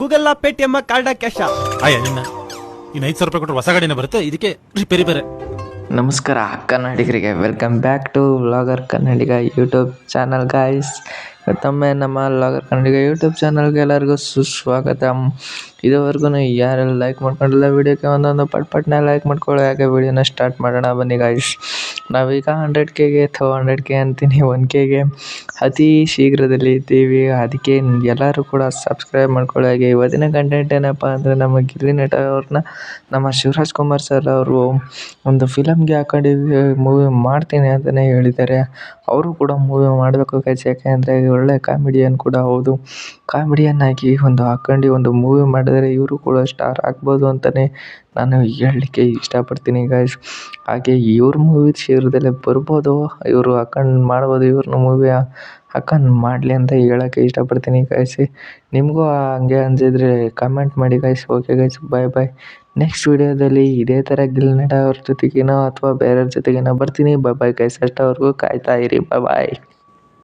Google Paytm card cash? ಆಯ ನಿನ್ನ ಇನ್ನು ಐದು ಸಾವಿರ ರೂಪಾಯಿ ಕೊಟ್ಟರೆ ಹೊಸ ಗಾಡಿನ ಬರುತ್ತೆ ಇದಕ್ಕೆ ರಿಪೇರಿ ಬೇರೆ ನಮಸ್ಕಾರ ಕನ್ನಡಿಗರಿಗೆ welcome back to vlogger Kannadiga YouTube channel guys ಮತ್ತೊಮ್ಮೆ ನಮ್ಮ ವ್ಲಾಗರ್ ಕನ್ನಡಿಗ ಯೂಟ್ಯೂಬ್ ಚಾನಲ್ಗೆ ಎಲ್ಲರಿಗೂ ಸುಸ್ವಾಗತ. ಇದುವರೆಗೂ ಯಾರೆಲ್ಲ ಲೈಕ್ ಮಾಡ್ಕೊಂಡಿಲ್ಲ ವೀಡಿಯೋಕ್ಕೆ ಒಂದೊಂದು ಪಟ್ ಪಟ್ನೆ ಲೈಕ್ ಮಾಡ್ಕೊಳ್ಳೋ ಹಾಗೆ ವೀಡಿಯೋನ ಸ್ಟಾರ್ಟ್ ಮಾಡೋಣ. ಬನ್ನಿ ಗಾಯ್ಸ್ ನಾವೀಗ ಹಂಡ್ರೆಡ್ ಕೆಗೆ ಅಥವಾ ಹಂಡ್ರೆಡ್ ಕೆ ಅಂತೀನಿ ಒನ್ ಕೆಗೆ ಅತಿ ಶೀಘ್ರದಲ್ಲಿ ಇದ್ದೀವಿ. ಅದಕ್ಕೆ ಎಲ್ಲರೂ ಕೂಡ ಸಬ್ಸ್ಕ್ರೈಬ್ ಮಾಡ್ಕೊಳ್ಳಿ. ಹಾಗೆ ಇವತ್ತಿನ ಕಂಟೆಂಟ್ ಏನಪ್ಪ ಅಂದರೆ ನಮ್ಮ ಗಿಲ್ಲಿ ನಟ ಅವ್ರನ್ನ, ನಮ್ಮ ಶಿವರಾಜ್ ಕುಮಾರ್ ಸರ್ ಅವರು ಒಂದು ಫಿಲಮ್ಗೆ ಹಾಕೊಂಡಿವಿ ಮೂವಿ ಮಾಡ್ತೀನಿ ಅಂತಲೇ ಹೇಳಿದ್ದಾರೆ. ಅವರು ಕೂಡ ಮೂವಿ ಮಾಡಬೇಕು ಗೈಸ್ ಯಾಕೆ ಅಂದರೆ ಒಳ್ಳೆ ಕಾಮಿಡಿಯನ್ ಕೂಡ ಹೌದು. ಕಾಮಿಡಿಯನ್ ಆಗಿ ಒಂದು ಹಾಕೊಂಡು ಒಂದು ಮೂವಿ ಮಾಡಿದರೆ ಇವರು ಕೂಡ ಸ್ಟಾರ್ ಆಗ್ಬೋದು ಅಂತಲೇ ನಾನು ಹೇಳಲಿಕ್ಕೆ ಇಷ್ಟಪಡ್ತೀನಿ ಗಾಯ್ಸ್ ಹಾಗೆ ಇವ್ರ ಮೂವಿ ಶೀಘ್ರದಲ್ಲೇ ಬರ್ಬೋದು. ಇವರು ಹಾಕೊಂಡು ಮಾಡ್ಬೋದು ಇವ್ರನ್ನ ಮೂವಿ ಹಾಕೊಂಡು ಮಾಡಲಿ ಅಂತ ಹೇಳೋಕ್ಕೆ ಇಷ್ಟಪಡ್ತೀನಿ ಗಾಯ್ಸ್ ನಿಮಗೂ ಹಂಗೆ ಅನ್ಸಿದ್ರೆ ಕಮೆಂಟ್ ಮಾಡಿ guys okay guys bye bye next ವಿಡಿಯೋದಲ್ಲಿ ಇದೇ ಥರ ಗಿಲ್ ನಟ ಅವ್ರ ಜೊತೆಗೇನೋ ಅಥವಾ ಬೇರೆಯವ್ರ ಜೊತೆಗೇನೋ ಬರ್ತೀನಿ. ಬಾಯ್ ಬಾಯ್ ಗಾಯ್ಸ್ ಅಷ್ಟವರೆಗೂ ಕಾಯ್ತಾ ಇರಿ. ಬಾಯ್ ಬಾಯ್